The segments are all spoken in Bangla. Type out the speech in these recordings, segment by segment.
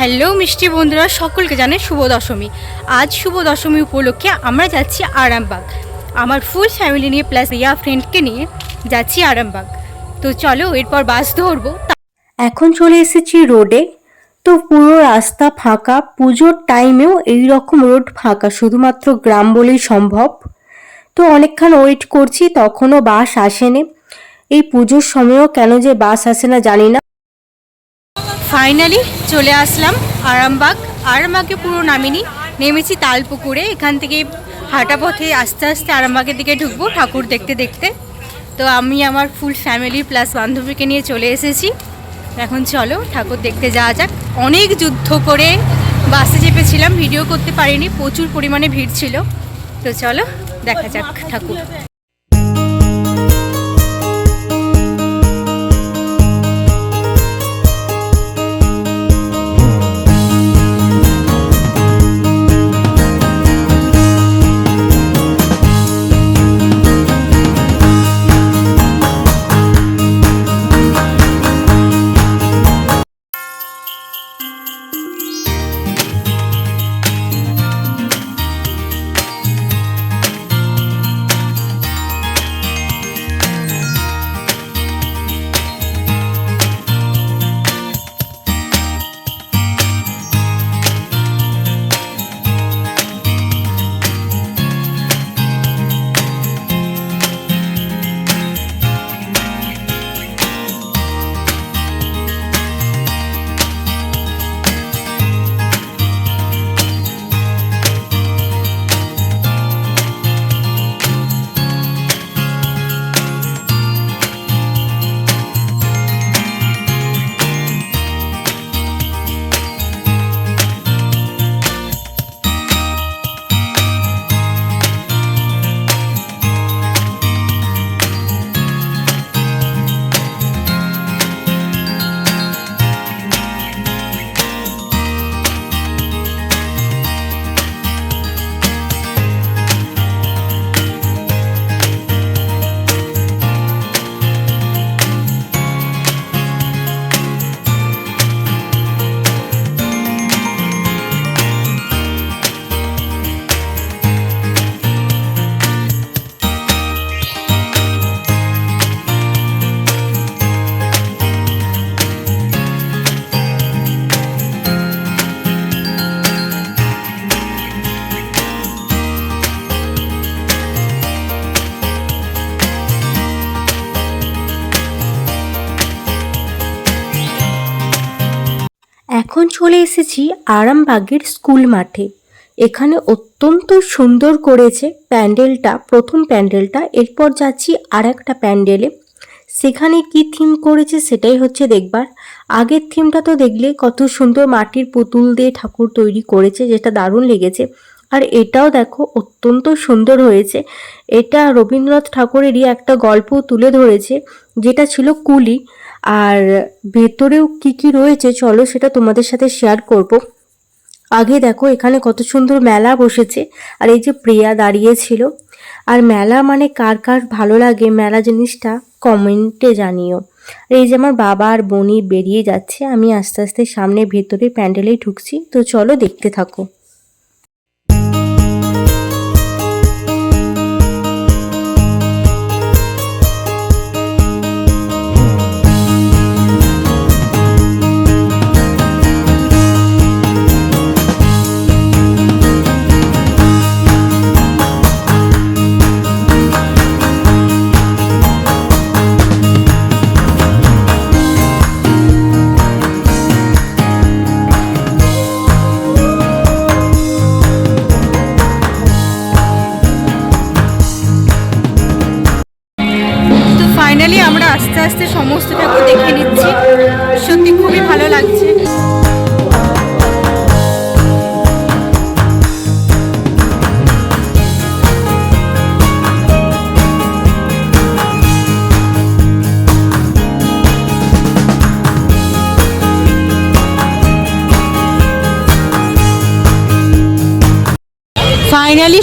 হ্যালো মিষ্টি বন্ধুরা, সকলকে জানে শুভ দশমী। আজ শুভ দশমী উপলক্ষে আমরা যাচ্ছি আরামবাগ। আমার ফুল ফ্যামিলি নিয়ে প্লাস ইয়া ফ্রেন্ডকে নিয়ে যাচ্ছি আরামবাগ। তো চলো এরপর বাস ধরবো। এখন চলে এসেছি রোডে তো পুরো রাস্তা ফাঁকা, পুজোর টাইমেও এই রকম রোড ফাঁকা, শুধুমাত্র গ্রাম বলেই সম্ভব। তো অনেকক্ষণ ওয়েট করছি, তখনও বাস আসেনি। এই পুজোর সময়ও কেন যে বাস আসে না জানি না। ফাইনালি চলে আসলাম আরামবাগ। আরামবাগে পুরো নামিনি। নেমেছি তালপুকুরে। এখান থেকে হাঁটা পথে আস্তে আস্তে আরামবাগের দিকে ঢুকবো ঠাকুর দেখতে দেখতে। তো আমি আমার ফুল ফ্যামিলি প্লাস বান্ধবীকে নিয়ে চলে এসেছি। এখন চলো ঠাকুর দেখতে যাওয়া যাক। অনেক যুদ্ধ করে বাসে চেপেছিলাম, ভিডিও করতে পারিনি, প্রচুর পরিমাণে ভিড় ছিল। তো চলো দেখা যাক ঠাকুর। এখন চলে এসেছি আরামবাগের স্কুল মাঠে। এখানে অত্যন্ত সুন্দর করেছে প্যান্ডেলটা। প্রথম প্যান্ডেলটা, এরপর যাচ্ছি আর একটা প্যান্ডেলে। সেখানে কি থিম করেছে সেটাই হচ্ছে দেখবার। আগের থিমটা তো দেখলে কত সুন্দর মাটির পুতুল দিয়ে ঠাকুর তৈরি করেছে, যেটা দারুণ লেগেছে। আর এটাও দেখো অত্যন্ত সুন্দর হয়েছে। এটা রবীন্দ্রনাথ ঠাকুরেরই একটা গল্প তুলে ধরেছে, যেটা ছিল কুলি। আর ভেতরেও কি কি রয়েছে, চলো সেটা তোমাদের সাথে শেয়ার করব। আগে দেখো, এখানে কত সুন্দর মেলা বসেছে, আর এই যে প্রিয়া দাঁড়িয়েছিল। আর মেলা মানে কার কার ভালো লাগে, মেলা জিনিসটা কমেন্টে জানিও। আর এই যে আমার বাবা আর বনি বেরিয়ে যাচ্ছে, আমি আস্তে আস্তে সামনে ভেতরে প্যান্ডেলেই ঢুকছি, তো চলো দেখতে থাকো।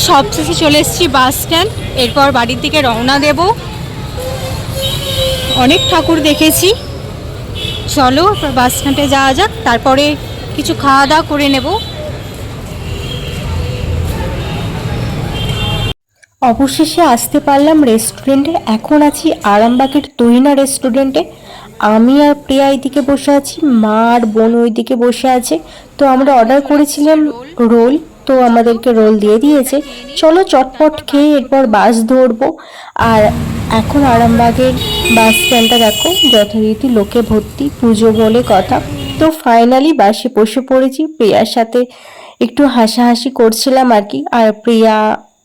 সবশেষে চলে এসেছি বাস স্ট্যান্ড। এরপর বাড়ির দিকে রওনা দেব। অনেক ঠাকুর দেখেছি। চলো বাস স্ট্যান্ডে যাওয়া যাক। তারপরে কিছু খাওয়া দাওয়া করে নেব। অবশেষে আসতে পারলাম রেস্টুরেন্টে। এখন আছি আরামবাগের তৈনা রেস্টুরেন্টে। আমি আর প্রিয়া এইদিকে বসে আছি, মা আর বোন ওইদিকে বসে আছে। তো আমরা অর্ডার করেছিলাম রোল। তো আমাদেরকে রোল দিয়ে দিয়েছে। চলো চটপট খেয়ে এরপর বাস ধরবো। আর এখন আরামবাগের বাস স্ট্যান্ডটা দেখো, যথারীতি লোকে ভর্তি, পুজো বলে কথা। তো ফাইনালি বাসে বসে পড়েছি। প্রিয়ার সাথে একটু হাসাহাসি করছিলাম আর কি। আর প্রিয়া,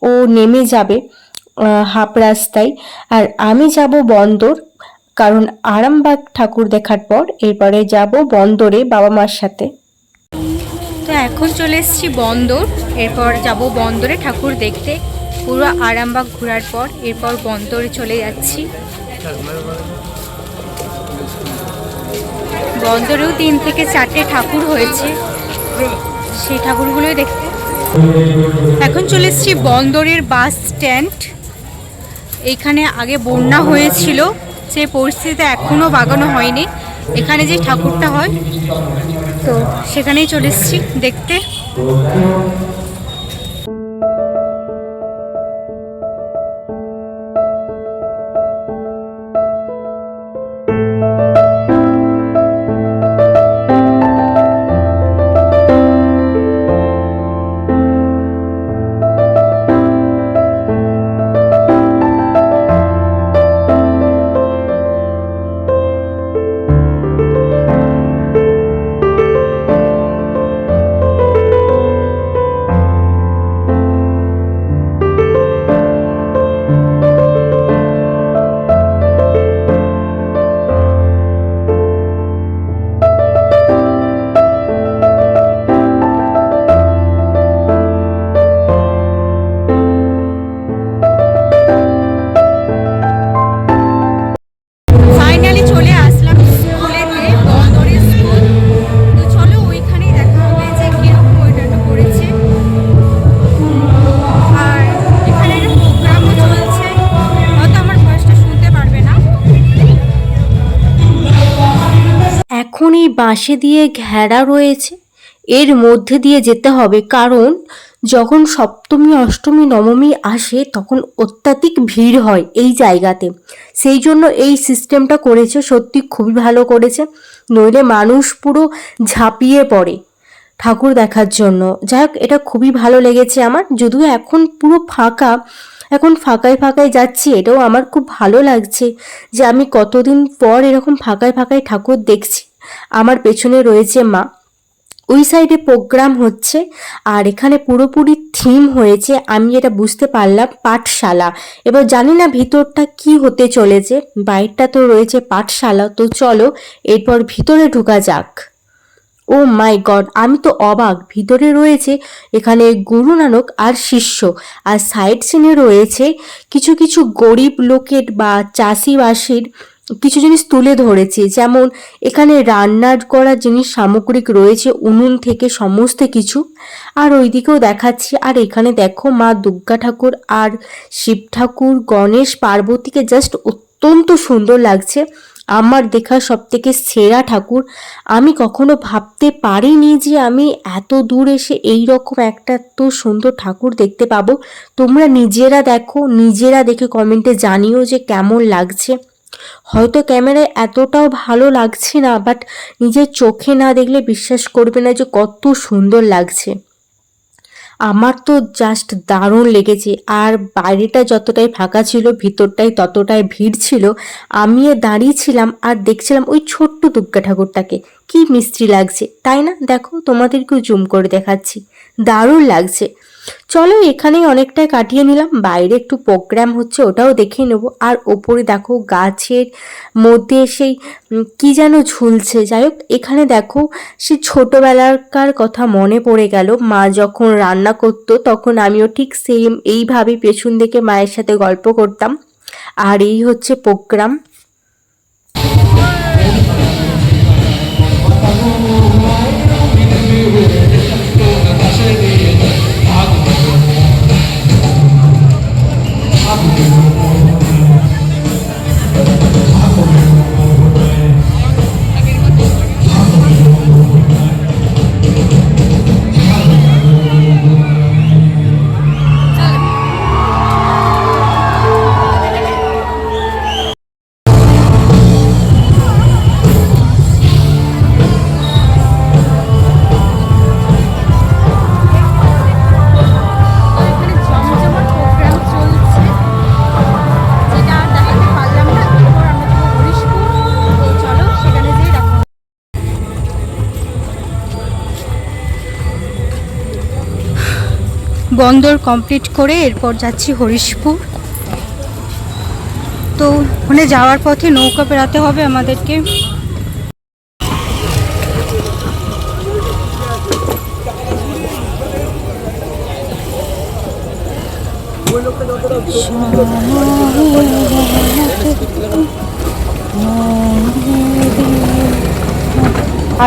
ও নেমে যাবে হাফ রাস্তায়। আর আমি যাব বন্দর, কারণ আরামবাগ ঠাকুর দেখার পর এরপরে যাব বন্দরে বাবা মার সাথে। তো এখন চলে এসেছি বন্দর। এরপর যাব বন্দরে ঠাকুর দেখতে। পুরো আরামবাগ ঘোরার পর এরপর বন্দরে চলে যাচ্ছি। বন্দরেও তিন থেকে চারটে ঠাকুর হয়েছে। সেই ঠাকুরগুলোই দেখতে। এখন চলে এসেছি বন্দরের বাস স্ট্যান্ড। এইখানে আগে বন্যা হয়েছিল। সেই পরিস্থিতিতে এখনও বাগানো হয়নি। এখানে যে ঠাকুরটা হয় তো সেখানেই চলে এসেছি দেখতে। এখন এই বাঁশে দিয়ে ঘেরা রয়েছে। এর মধ্যে দিয়ে যেতে হবে, কারণ যখন সপ্তমী, অষ্টমী, নবমী আসে, তখন অত্যাধিক ভিড় হয় এই জায়গাতে। সেই জন্য এই সিস্টেমটা করেছে, সত্যি খুবই ভালো করেছে। নইলে মানুষ পুরো ঝাঁপিয়ে পড়ে ঠাকুর দেখার জন্য। যাই হোক, এটা খুবই ভালো লেগেছে আমার। যদিও এখন পুরো ফাঁকা, এখন ফাঁকায় ফাঁকায় যাচ্ছি, এটাও আমার খুব ভালো লাগছে যে আমি কতদিন পর এরকম ফাঁকায় ফাঁকায় ঠাকুর দেখছি। আমার পেছনে রয়েছে মা। ওই সাইডে প্রোগ্রাম হচ্ছে আর এখানে পুরোপুরি থিম হয়েছে, আমি যেটা বুঝতে পারলাম, পাঠশালা। এবার জানি না ভিতরটা কি হতে চলেছে, বাইরটা তো রয়েছে পাঠশালা, তো চলো এরপর ভিতরে ঢুকা যাক। ও মাই গড, আমি তো অবাক, ভিতরে রয়েছে এখানে গুরু নানক আর শিষ্য, আর সাইড সিনে রয়েছে কিছু কিছু গরিব লোকের বা চাষিবাসীর কিছু জিনিস তুলে ধরেছি। যেমন, এখানে রান্নার করা জিনিস সামগ্রিক রয়েছে, উনুন থেকে সমস্ত কিছু। আর ওইদিকেও দেখাচ্ছি, আর এখানে দেখো মা দুর্গা ঠাকুর আর শিব ঠাকুর, গণেশ, পার্বতীকে জাস্ট অত্যন্ত সুন্দর লাগছে। আমার দেখা সব থেকে সেরা ঠাকুর। আমি কখনো ভাবতে পারিনি যে আমি এত দূর এসে এই রকম একটা তো সুন্দর ঠাকুর দেখতে পাবো। তোমরা নিজেরা দেখো, নিজেরা দেখে কমেন্টে জানিও যে কেমন লাগছে। হয়তো ক্যামেরায় এতটাও ভালো লাগছে না বাট নিজের চোখে না দেখলে বিশ্বাস করবে না যে কত সুন্দর লাগছে। আমার তো জাস্ট দারুণ লেগেছে, আর বাইরেটা যতটাই ফাঁকা ছিল, ভিতরটাই ততটাই ভিড় ছিল আমিও দাঁড়িয়েছিলাম আর দেখছিলাম ওই ছোট্ট দুর্গা ঠাকুরটাকে। কি মিস্ত্রি লাগছে, তাই না? দেখো, তোমাদেরকেও জুম করে দেখাচ্ছি। দারুণ লাগছে। চলো এখানেই অনেকটাই কাটিয়ে নিলাম। বাইরে একটু প্রোগ্রাম হচ্ছে, ওটাও দেখে নেব। আর ওপরে দেখো গাছের মধ্যে সেই কি যেন ঝুলছে। যাই হোক, এখানে দেখো সে ছোটোবেলাকার কথা মনে পড়ে গেল। মা যখন রান্না করতো, তখন আমিও ঠিক সেম এইভাবে পেছন থেকে মায়ের সাথে গল্প করতাম। আর এই হচ্ছে প্রোগ্রাম বন্দর কমপ্লিট করে এরপর যাচ্ছি হরিশপুর। তো ওখানে যাওয়ার পথে নৌকা পেরাতে হবে আমাদেরকে।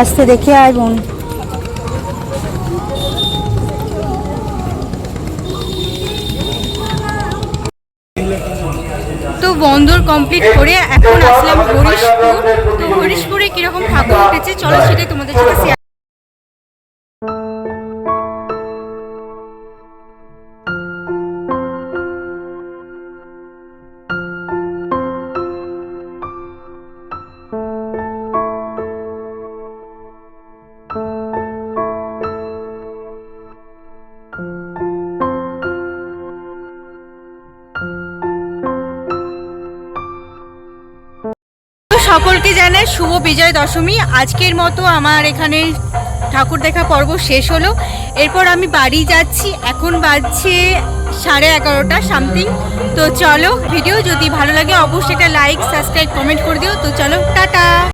আসতে দেখে আয় বোন। বন্দর কমপ্লিট করে এখন আসলাম হরিশপুর। তো হরিশপুরে কীরকম ঠাকুর উঠেছে? চলো সেটাই তোমাদের সাথে সকলকে জানাই শুভ বিজয় দশমী। আজকের মতো আমার এখানে ঠাকুর দেখা পর্ব শেষ হলো। এরপর আমি বাড়ি যাচ্ছি। এখন বাজছে সাড়ে এগারোটা সামথিং। তো চলো, ভিডিও যদি ভালো লাগে অবশ্যই একটা লাইক, সাবস্ক্রাইব, কমেন্ট করে দিও। তো চলো, টাটা!